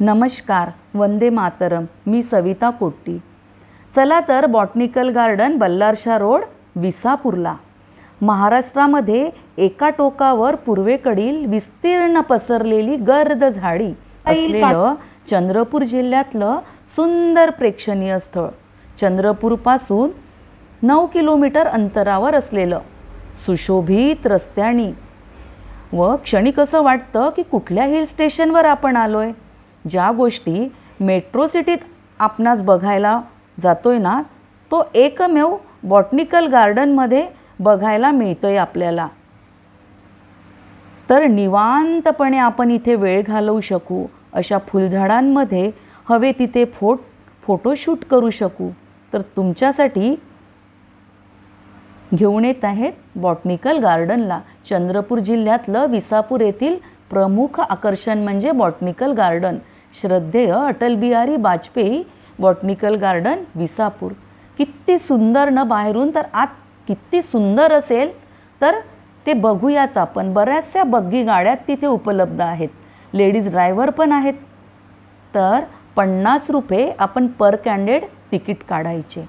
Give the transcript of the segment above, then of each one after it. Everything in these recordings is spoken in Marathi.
नमस्कार वंदे मातरम. मी सविता कोट्टी. चला तर बॉटनिकल गार्डन बल्लारशा रोड विसापूरला. महाराष्ट्रामध्ये एका टोकावर पूर्वेकडील विस्तीर्ण पसरलेली गर्द झाडी असलेलं चंद्रपूर जिल्ह्यातलं सुंदर प्रेक्षणीय स्थळ. चंद्रपूरपासून नऊ किलोमीटर अंतरावर असलेलं सुशोभित रस्त्यानी. व क्षणिक असं वाटतं की कुठल्या हिल स्टेशनवर आपण आलो आहे ज्या गोष्टी मेट्रो सिटीत आपणास बघायला जातोय ना तो एकमेव बॉटनिकल गार्डनमध्ये बघायला मिळतो आहे आपल्याला. तर निवांतपणे आपण इथे वेळ घालवू शकू अशा फुलझाडांमध्ये हवे तिथे फोट फोटोशूट करू शकू. तर तुमच्यासाठी घेऊन येत आहेत बॉटनिकल गार्डनला. चंद्रपूर जिल्ह्यातलं विसापूर येथील प्रमुख आकर्षण म्हणजे बॉटनिकल गार्डन. श्रद्धेय अटल बिहारी वाजपेयी बॉटनिकल गार्डन विसापूर. किती सुंदर न बाहेरून तर आत किती सुंदर असेल तर ते बघूयाच आपण. बऱ्याचशा बग्गी गाड्या तिथे उपलब्ध आहेत. लेडीज ड्रायव्हर पण आहेत. तर पन्नास रुपये आपण पर कॅन्डेड तिकीट काढायचे.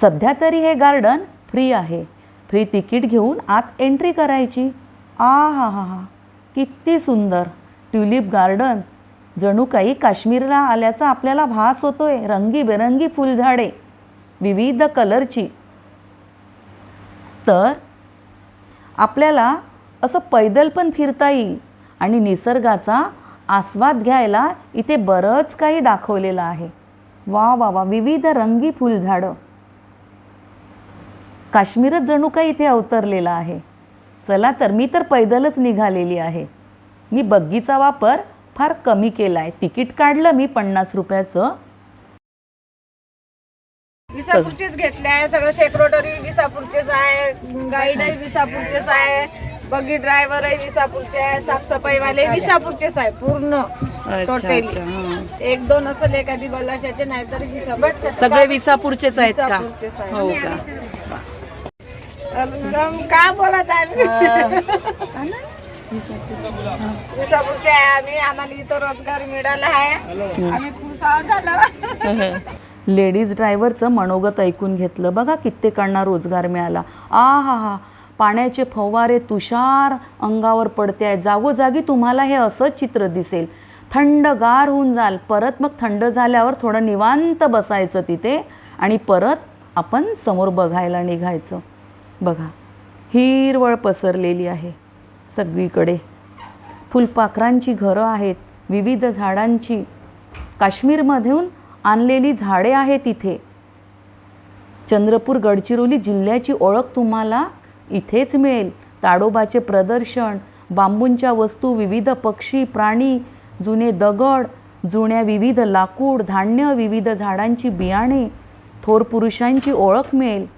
सध्या तरी हे गार्डन फ्री आहे. फ्री तिकीट घेऊन आत एंट्री करायची. आ हा हा हा किती सुंदर. ट्युलिप गार्डन जणू काही काश्मीरला आल्याचा आपल्याला भास होतोय. रंगीबेरंगी फुलझाडे विविध कलरची. तर आपल्याला असं पैदल पण फिरता येईल आणि निसर्गाचा आस्वाद घ्यायला इथे बरंच काही दाखवलेलं आहे. वा वा वा विविध रंगी फुलझाडं. काश्मीरच जणू काही इथे अवतरलेला आहे. चला तर मी तर पैदलच निघालेली आहे. मी बग्गीचा वापर फार कमी केला आहे तिकीट काढलं मी पन्नास रुपयाचं. विसापूरचेच घेतले आहे. सगळं सेक्रेटरी विसापूरचेच आहे. गाईडही विसापूरचेच आहे. बगी ड्रायव्हरही विसापूरचे आहे. साफसफाईवाले विसापूरचेच आहे. पूर्ण. टोटली एक दोन असेल एखादी बल्लाशाचे नाही तर विसापूरचे सगळे विसापूरचेच आहेत का? विसापूरचेच आहे. हो का? एकदम काय बोलत आहे? विसापूरचे आहे आम्ही. आम्हाला इथं रोजगार मिळाला आहे. आम्ही झालं लेडीज ड्रायव्हरचं मनोगत ऐकून घेतलं. बघा कित्येकांना रोजगार मिळाला. आ हा. हा पाण्याचे फवारे तुषार अंगावर पडते आहे जागोजागी तुम्हाला हे असंच चित्र दिसेल. थंडगार होऊन जाल. परत मग थंड झाल्यावर थोडं निवांत बसायचं तिथे आणि परत आपण समोर बघायला निघायचं. बघा हिरवळ पसरलेली आहे. सगळीकडे. फुलपाखरांची घरं आहेत विविध झाडांची. काश्मीरमधून आणलेली झाडे आहेत इथे. चंद्रपूर गडचिरोली जिल्ह्याची ओळख तुम्हाला इथेच मिळेल. ताडोबाचे प्रदर्शन बांबूंच्या वस्तू विविध पक्षी प्राणी जुने दगड जुन्या विविध लाकूड धान्य विविध झाडांची बियाणे. थोर पुरुषांची ओळख मिळेल.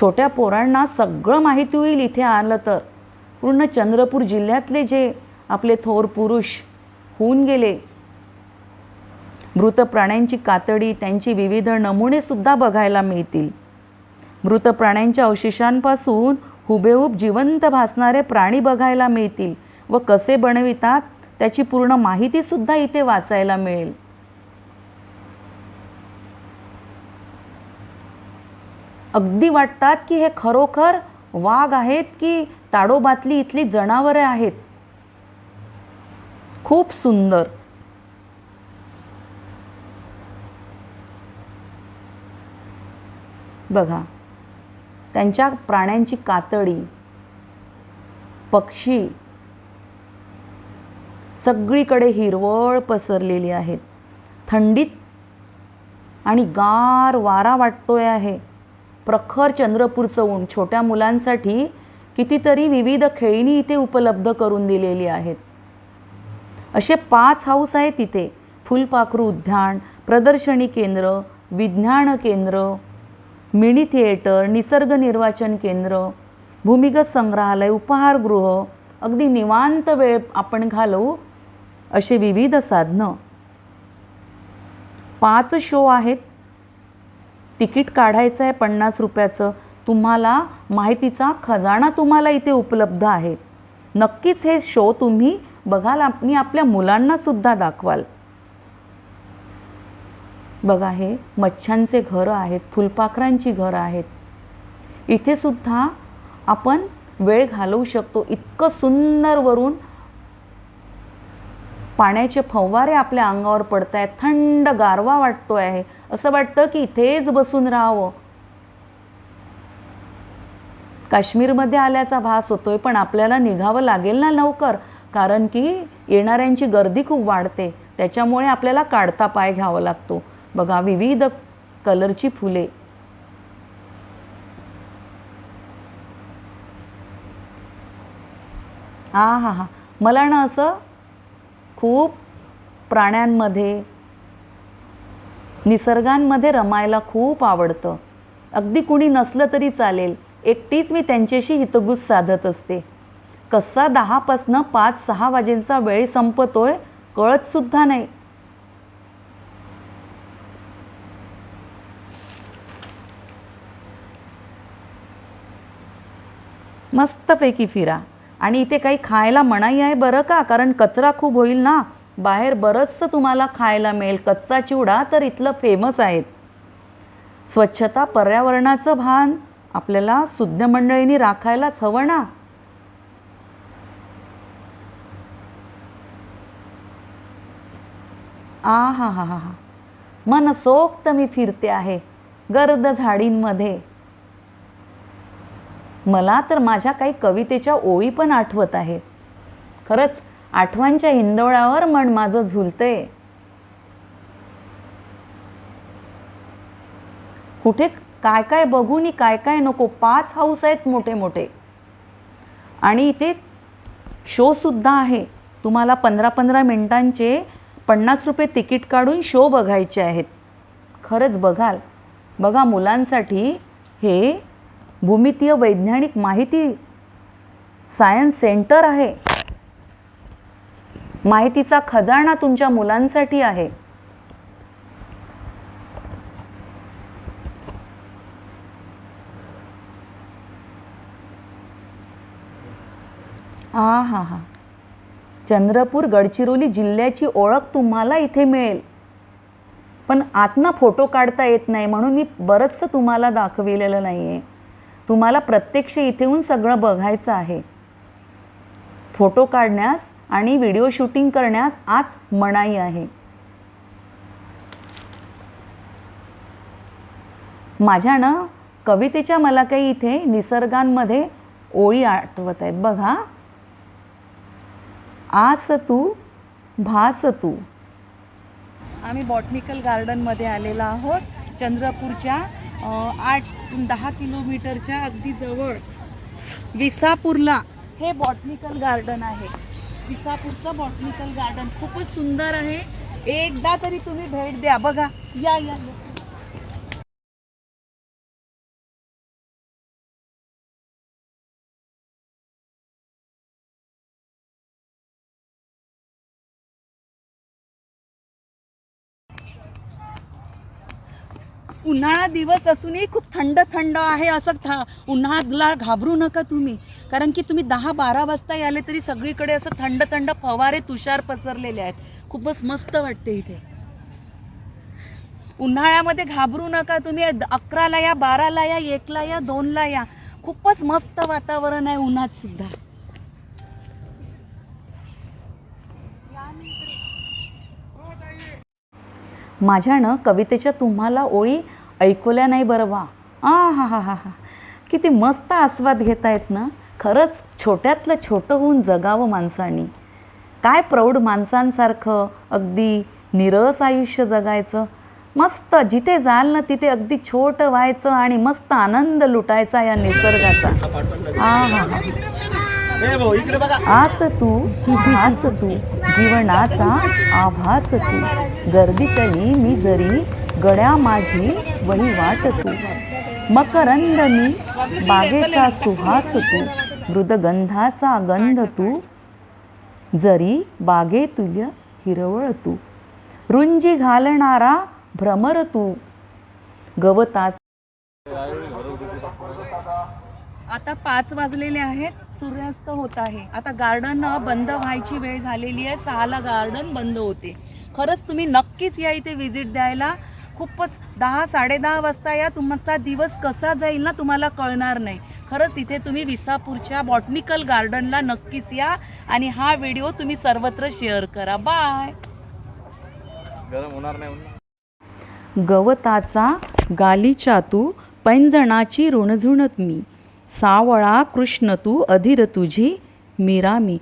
छोट्या पोरांना सगळं माहिती होईल इथे आलं तर. पूर्ण चंद्रपूर जिल्ह्यातले जे आपले थोर पुरुष होऊन गेले. मृत प्राण्यांची कातडी त्यांची विविध नमुनेसुद्धा बघायला मिळतील. मृत प्राण्यांच्या अवशेषांपासून हुबेहूब जिवंत भासणारे प्राणी बघायला मिळतील व कसे बनवितात त्याची पूर्ण माहितीसुद्धा इथे वाचायला मिळेल. अगदी वाटतात की हे खरोखर वाघ आहेत की ताडोबातली इथली जनावरे आहेत? खूप सुंदर. बघा त्यांच्या प्राण्यांची कातडी पक्षी सगळीकडे हिरवळ पसरलेली आहेत. थंडीत आणि गार वारा वाटतोय आहे. प्रखर चंद्रपूरचं ऊन छोट्या मुलांसाठी कितीतरी विविध खेळणी इथे उपलब्ध करून दिलेली आहेत. असे पाच हाऊस आहेत तिथे फुलपाखरू उद्यान प्रदर्शनी केंद्र विज्ञान केंद्र मिनी थिएटर निसर्ग निर्वाचन केंद्र भूमिगत संग्रहालय उपहारगृह अगदी निवांत वेळ आपण घालवू असे विविध साधनं. पाच शो आहेत. तिकीट काढायचं आहे पन्नास रुपयाचं. तुम्हाला माहितीचा खजाना तुम्हाला इथे उपलब्ध आहे. नक्कीच हे शो तुम्ही बघाल आणि आपल्या मुलांना सुद्धा दाखवाल. बघा हे मच्छांचे घरं आहेत फुलपाखरांची घरं आहेत. इथे सुद्धा आपण वेळ घालवू शकतो. इतकं सुंदर वरून पाण्याचे फवारे आपल्या अंगावर पडत आहेत थंड गारवा वाटतो आहे. असं वाटतं की इथेच बसून राहावं. काश्मीरमध्ये आल्याचा भास होतोय पण आपल्याला निघावं लागेल ना लवकर. कारण की येणाऱ्यांची गर्दी खूप वाढते. त्याच्यामुळे आपल्याला काढता पाय घ्यावा लागतो. बघा विविध कलरची फुले. हा हा हा मला ना असं खूप प्राण्यांमध्ये निसर्गांमध्ये रमायला खूप आवडतं. अगदी कुणी नसलं तरी चालेल. एकटीच मी त्यांच्याशी हितगुज साधत असते. कसा दहापासनं पाच सहा वाजेंचा वेळ संपतोय कळतसुद्धा नाही. मस्तपैकी फिरा. आणि इथे काही खायला मनाई आहे बरं का? कारण कचरा खूप होईल ना? बाहेर बरंचसं तुम्हाला खायला मिळेल. कच्चा चिवडा तर इथलं फेमस आहेत. स्वच्छता पर्यावरणाचं भान आपल्याला शुद्ध मंडळींनी राखायलाच हवं ना? आ हा हा हा हा मनसोक्त मी फिरते आहे गर्द झाडींमध्ये. मला तर माझ्या काही कवितेच्या ओळी पण आठवत आहेत. खरंच आठवांच्या हिंदोळ्यावर मन माझं झुलते. कुठे काय काय बघून काय काय नको पाच हाऊस आहेत मोठे मोठे. आणि इथे शोसुद्धा आहे. तुम्हाला पंधरा पंधरा मिनटांचे पन्नास रुपये तिकीट काढून शो बघायचे आहेत. खरंच बघाल. बघा मुलांसाठी हे भूमितीय वैज्ञानिक माहिती सायन्स सेंटर आहे. माहितीचा खजाना तुमच्या मुलांसाठी आहे. हा हा. हा चंद्रपूर गडचिरोली जिल्ह्याची ओळख तुम्हाला इथे मिळेल. पण आतनं फोटो काढता येत नाही म्हणून मी बरंचसं तुम्हाला दाखविलेलं नाही आहे तुम्हाला प्रत्यक्ष इथे येऊन सगळं बघायचं आहे. फोटो काढण्यास आणि व्हिडिओ शूटिंग करण्यास आत मनाई आहे. माझ्या ना कवितेच्या मला काही इथे निसर्गांमध्ये ओळी आठवत आहेत. बघा. आस तू भास तू. आम्ही बॉटनिकल गार्डनमध्ये आलेलो आहोत. चंद्रपूरच्या आठ दहा किलोमीटरच्या अगदी जवळ विसापूरला हे बॉटनिकल गार्डन आहे. विसापूरचं बॉटनिकल गार्डन. खूपच सुंदर आहे. एकदा तरी तुम्ही भेट द्या. बघा. या या या. उन्हाळा दिवस असूनही खूप थंड थंड आहे असं थ उन्हाळ्याला घाबरू नका तुम्ही. कारण की तुम्ही दहा बारा वाजता आले तरी सगळीकडे असं थंड थंड फवारे तुषार पसरलेले आहेत. खूपच मस्त वाटते इथे. उन्हाळ्यामध्ये घाबरू नका तुम्ही. अकराला या बाराला या एकला या दोनला या. खूपच मस्त वातावरण आहे उन्हात सुद्धा. माझ्यानं कवितेच्या तुम्हाला ओळी ऐकवल्या नाही बरं वा. आ हा हा हा हा. किती मस्त आस्वाद घेता येत ना. खरंच छोट्यातलं छोटं होऊन जगावं माणसांनी. काय प्रौढ माणसांसारखं अगदी निरस आयुष्य जगायचं. मस्त जिथे जाल ना तिथे अगदी छोटं व्हायचं आणि मस्त आनंद लुटायचा या निसर्गाचा. आ हा हा. बघा. आस तू भास तू. जीवनाचा आभास तू. गर्दीतली मी जरी गड्या माझी वही वाट तू मकरंद मी बागेचा सुहास तू मृदगंधाचा गंध तू जरी बागे तुल्य हिरवळ तू रुंजी घालणारा भ्रमर तू गवताच आता आता पाच वाजलेले आहेत सूर्यास्त होत आहे. आता गार्डन बंद व्हायची वेळ झालेली आहे सहाला गार्डन बंद होते. खरंच तुम्ही नक्कीच या इथे व्हिजिट द्यायला खूपच दहा साडेदहा वाजता या तुमचा दिवस कसा जाईल ना तुम्हाला कळणार नाही. खरंच इथे तुम्ही विसापूरच्या बॉटनिकल गार्डनला नक्कीच या आणि हा व्हिडिओ तुम्ही सर्वत्र शेअर करा. बाय. गरम होणार नाही गवताचा गालीच्या तू पैंजणाची ऋणझुणत मी. सावळा कृष्ण तू अधीर तुझी मीरा मी.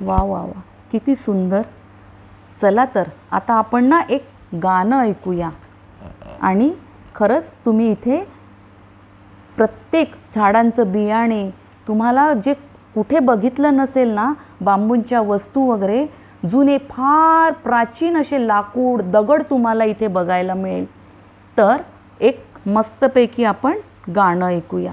वा वा वा. किती सुंदर. चला तर आता आपण ना एक गाणं ऐकूया. आणि खरंच तुम्ही इथे प्रत्येक झाडांचं बियाणे तुम्हाला जे कुठे बघितलं नसेल ना बांबूंच्या वस्तू वगैरे जुने फार प्राचीन असे लाकूड दगड तुम्हाला इथे बघायला मिळेल. तर एक मस्तपैकी आपण गाणं ऐकूया.